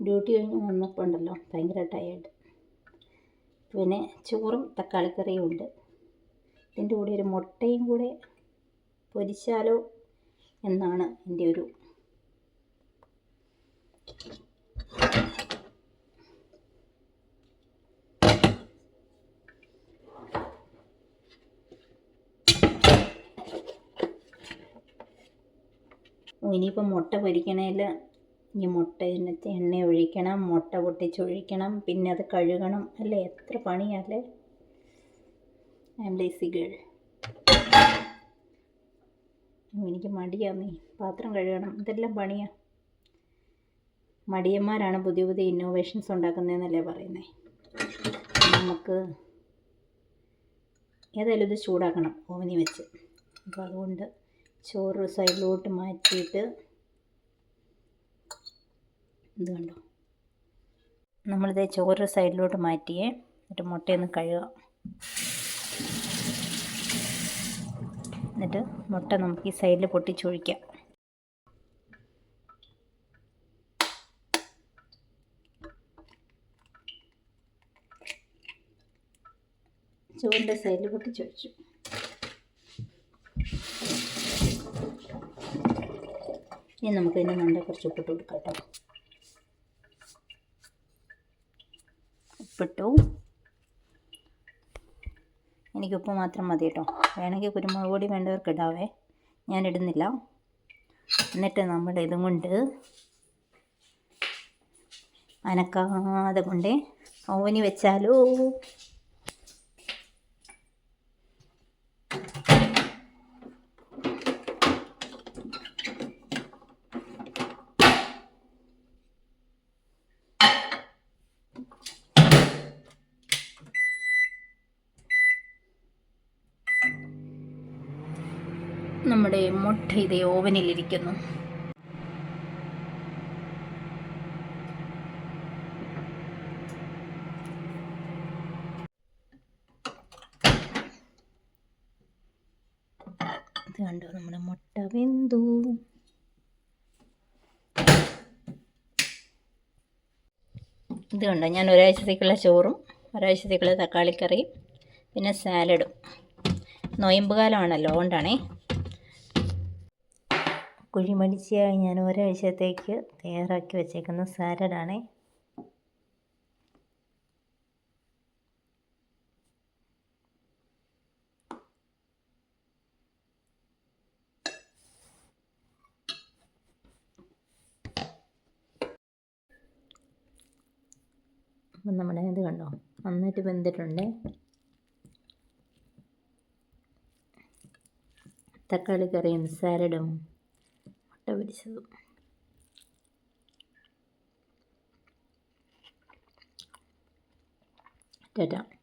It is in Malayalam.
ഡ്യൂട്ടി കഴിഞ്ഞ് വന്നപ്പോൾ ഉണ്ടല്ലോ ഭയങ്കര ടയേർഡ് പിന്നെ ചോറും തക്കാളിക്കറിയും ഉണ്ട് ഇതിന്റെ കൂടെ ഒരു മുട്ടയും കൂടെ പൊരിച്ചാലോ എന്നാണ് എന്റെ ഒരു ഇനിയിപ്പോൾ മുട്ട പൊരിക്കണേൽ ഇനി മുട്ട ഇതിനകത്ത് എണ്ണ ഒഴിക്കണം മുട്ട പൊട്ടിച്ചൊഴിക്കണം പിന്നെ അത് കഴുകണം. അല്ലേ? എത്ര പണിയല്ലേ? ഐ എം ലേസി ഗേൾ എനിക്ക് മടിയാന്നേ പാത്രം കഴുകണം. ഇതെല്ലാം പണിയാ. മടിയന്മാരാണ് പുതിയ പുതിയ ഇന്നോവേഷൻസ് ഉണ്ടാക്കുന്നതെന്നല്ലേ പറയുന്നത് നമുക്ക് ഏതായാലും ഇത് ചൂടാക്കണം ഓവനി വെച്ച്. അപ്പോൾ അതുകൊണ്ട് ചോറ് സൈഡിലോട്ട് മാറ്റിയിട്ട് ഇത് കണ്ടോ? നമ്മളിത് ചോറ് സൈഡിലോട്ട് മാറ്റിയേ എന്നിട്ട് മുട്ടയൊന്ന് കഴുകുക എന്നിട്ട് മുട്ട നമുക്ക് ഈ സൈഡിൽ പൊട്ടിച്ചൊഴിക്കാം. ചോറിന്റെ സൈഡിൽ പൊട്ടിച്ചൊഴിച്ചു. ഇനി നമുക്ക് ഇതിന്റെ മണ്ട കുറച്ച് ഉപ്പിട്ട് കൊടുക്കാം കേട്ടോ. ഉപ്പിട്ടു. എനിക്ക് ഉപ്പ് മാത്രം മതി കേട്ടോ. വേണമെങ്കിൽ കുരുമുളക് പൊടി വേണ്ടവർക്ക് ഇടാവേ. ഞാൻ ഇടുന്നില്ല. എന്നിട്ട് നമ്മൾ ഇതും കൊണ്ട് അനക്കാതെ കൊണ്ട് ഓവനി വെച്ചാലോ. നമ്മുടെ മുട്ട ഇത് ഓവനിലിരിക്കുന്നു. ഇത് നമ്മുടെ മുട്ട വെന്തു. ഇത് കണ്ടോ? ഞാൻ ഒരാഴ്ചത്തേക്കുള്ള ചോറും ഒരാഴ്ചത്തേക്കുള്ള തക്കാളിക്കറിയും പിന്നെ സാലഡും. നൊയമ്പ് കാലമാണല്ലോ അതുകൊണ്ടാണേ. കുഴിമടിച്ചായി ഞാൻ ഒരാഴ്ചത്തേക്ക് തയ്യാറാക്കി വെച്ചേക്കുന്ന സാലഡാണ് അപ്പം നമ്മുടെ ഇത് കണ്ടോ? നന്നായിട്ട് വെന്തിട്ടുണ്ട്. തക്കാളി കറിയും സാലഡും മുട്ട പൊരിച്ചതും ടാറ്റ.